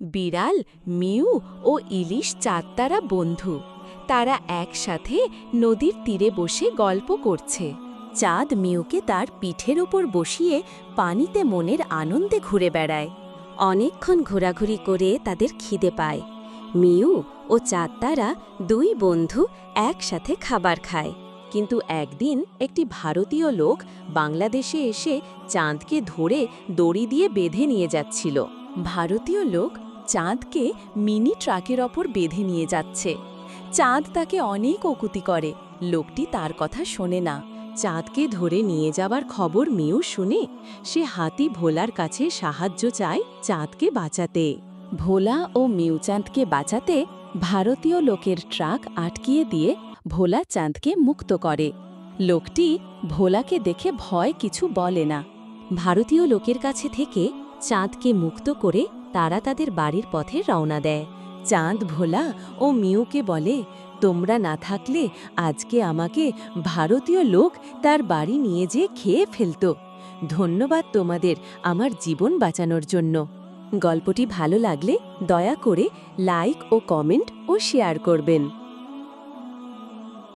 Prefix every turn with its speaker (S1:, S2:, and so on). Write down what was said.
S1: বিড়াল, মিউ ও ইলিশ চাঁদতারা বন্ধু। তারা একসাথে নদীর তীরে বসে গল্প করছে। চাঁদ মিউকে তার পিঠের ওপর বসিয়ে পানিতে মনের আনন্দে ঘুরে বেড়ায়। অনেকক্ষণ ঘোরাঘুরি করে তাদের খিদে পায়। মিউ ও চাঁদতারা দুই বন্ধু একসাথে খাবার খায়। কিন্তু একদিন একটি ভারতীয় লোক বাংলাদেশে এসে চাঁদকে ধরে দড়ি দিয়ে বেঁধে নিয়ে যাচ্ছিল। ভারতীয় লোক চাঁদকে মিনি ট্রাকের ওপর বেঁধে নিয়ে যাচ্ছে। চাঁদ তাকে অনেক অকুতি করে। লোকটি তার কথা শোনে না। চাঁদকে ধরে নিয়ে যাবার খবর মিউ শুনে। সে হাতি ভোলার কাছে সাহায্য চায় চাঁদকে বাঁচাতে। ভোলা ও মিউচাঁদকে বাঁচাতে ভারতীয় লোকের ট্রাক আটকিয়ে দিয়ে ভোলা চাঁদকে মুক্ত করে। লোকটি ভোলাকে দেখে ভয় কিছু বলে না। ভারতীয় লোকের কাছে থেকে চাঁদকে মুক্ত করে তারা তাদের বাড়ির পথে রওনা দেয়। চাঁদ, ভোলা ও মিউকে বলে, তোমরা না থাকলে আজকে আমাকে ভারতীয় লোক তার বাড়ি নিয়ে যেয়ে খেয়ে ফেলত। ধন্যবাদ তোমাদের আমার জীবন বাঁচানোর জন্য। গল্পটি ভালো লাগলে দয়া করে লাইক ও কমেন্ট ও শেয়ার করবেন।